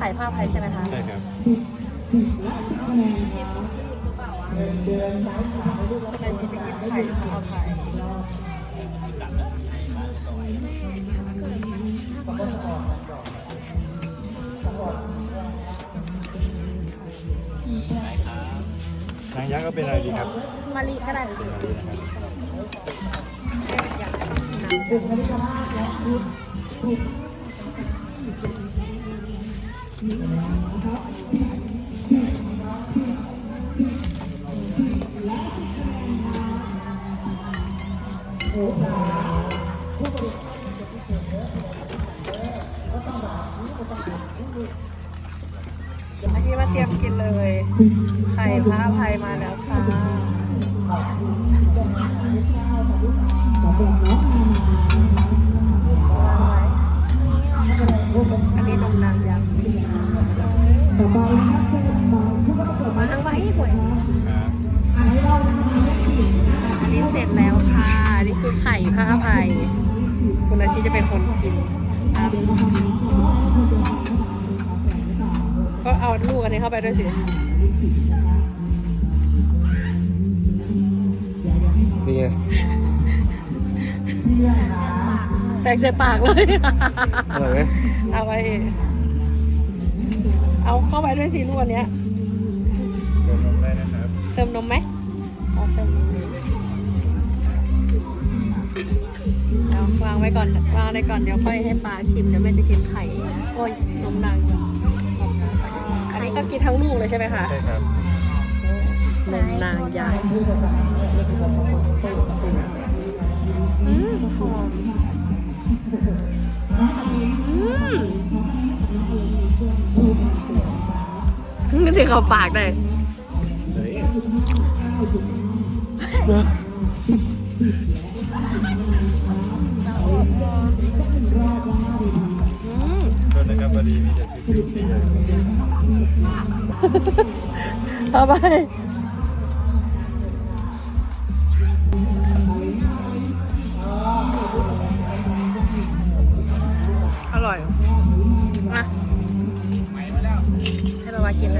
ขายผ้าไทยใช่ไหมคะ ใช่ครับทำไมชีไปกินไข่ผ้าไทยนางยักษ์ก็เป็นอะไรดีครับมาลีก็ได้เป็นอะไรดีนะครับอา อาชีพมาเตรียมกินเลย ไข่ผ้าไทยมาแล้วค่ะ ไข่ผ้าไผ่คุณอาชีจะเป็นคนกินครับ ก็เอาลูกอันนี้เข้าไปด้วยสิ นี่ไงแตกใส่ปากเลย อร่อยไหมเอาไป เอาเข้าไปด้วยสิลูกอันเนี้ย เติมนมได้นะครับเติมนมไหมเอาเติมนม เอาวางไว้ก่อนวางไว้ก่อนเดี๋ยวค่อยให้ปลาชิมเดี๋ยวแม่จะกินไข่โอ้ยนมนางก่อนอันนี้ก็กินทั้งลูกเลยใช่ไหมคะใช่ครับนมนางยักษ์อืมหอมอืมนึกถึงเขาปากได้ นะครับพอดีมีแต่ชิวๆนี่เลยเอาไปอร่อยมาให้เรามากินนะ